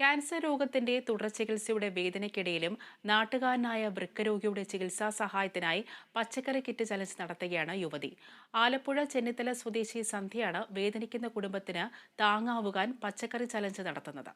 Cancer രോഗത്തിന്റെ തുടർ ചികിത്സയുടെ വേദനയ്ക്കിടയിലും നാട്ടുകാരനായ വൃക്കരോഗിയുടെ ചികിത്സാ സഹായത്തിനായി പച്ചക്കറി കിറ്റ് ചലഞ്ച് നടത്തുകയാണ് യുവതി. ആലപ്പുഴ ചെന്നിത്തല സ്വദേശി സന്ധ്യയാണ് വേദനിക്കുന്ന കുടുംബത്തിന് താങ്ങാവുകാൻ പച്ചക്കറി ചലഞ്ച് നടത്തുന്നത്.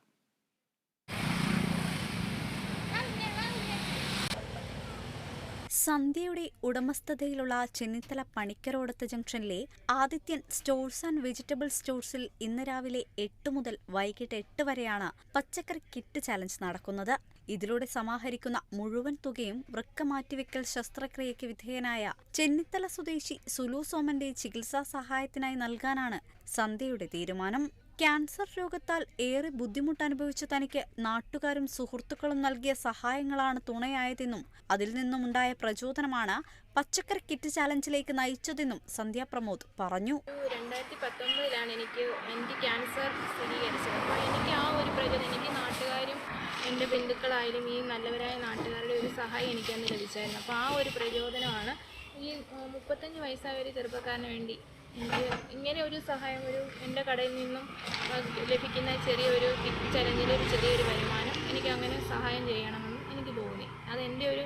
സന്ധ്യയുടെ ഉടമസ്ഥതയിലുള്ള ചെന്നിത്തല പണിക്കരോടത്ത് ജംഗ്ഷനിലെ ആദിത്യൻ സ്റ്റോഴ്സ് ആൻഡ് വെജിറ്റബിൾ സ്റ്റോഴ്സിൽ ഇന്ന് രാവിലെ എട്ട് മുതൽ വൈകിട്ട് എട്ട് വരെയാണ് പച്ചക്കറി കിറ്റ് ചലഞ്ച് നടക്കുന്നത്. ഇതിലൂടെ സമാഹരിക്കുന്ന മുഴുവൻ തുകയും വൃക്ക മാറ്റിവെക്കൽ ശസ്ത്രക്രിയയ്ക്ക് വിധേയനായ ചെന്നിത്തല സ്വദേശി സുലു സോമന്റെ ചികിത്സാ സഹായത്തിനായി നൽകാനാണ് സന്ധ്യയുടെ തീരുമാനം. ക്യാൻസർ രോഗത്താൽ ഏറെ ബുദ്ധിമുട്ട് അനുഭവിച്ച തനിക്ക് നാട്ടുകാരും സുഹൃത്തുക്കളും നൽകിയ സഹായങ്ങളാണ് തുണയായതെന്നും അതിൽ നിന്നുമുണ്ടായ പ്രചോദനമാണ് പച്ചക്കറി കിറ്റ് ചാലഞ്ചിലേക്ക് നയിച്ചതെന്നും സന്ധ്യ പ്രമോദ് പറഞ്ഞു. രണ്ടായിരത്തി പത്തൊമ്പതിലാണ് എനിക്ക് എനിക്ക് ക്യാൻസർ സ്ഥിരീകരിച്ചത്. അപ്പോൾ എനിക്ക് ആ ഒരു പ്രചോദനം എനിക്ക് നാട്ടുകാരും എന്റെ ബന്ധുക്കളായാലും ഈ നല്ലവരായ നാട്ടുകാരുടെ ഒരു സഹായം എനിക്കന്ന് ലഭിച്ചായിരുന്നു. അപ്പോൾ ആ ഒരു പ്രചോദനമാണ് ഈ മുപ്പത്തഞ്ച് വയസ്സായ ഒരു ചെറുപ്പക്കാരന് വേണ്ടി ഇങ്ങനെ ഒരു സഹായം ഒരു എന്റെ കടയിൽ നിന്നും ലഭിക്കുന്ന ചെറിയൊരു ചലഞ്ചിന്റെ ഒരു ചെറിയൊരു വരുമാനം എനിക്ക് അങ്ങനെ സഹായം ചെയ്യണമെന്ന് എനിക്ക് തോന്നി. അതെന്റെ ഒരു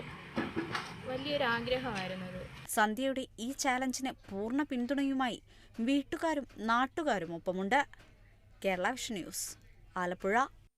വലിയൊരു ആഗ്രഹമായിരുന്നു അത്. സന്ധ്യയുടെ ഈ ചാലഞ്ചിന് പൂർണ പിന്തുണയുമായി വീട്ടുകാരും നാട്ടുകാരും ഒപ്പമുണ്ട് കേരള വിഷൻ ന്യൂസ് ആലപ്പുഴ.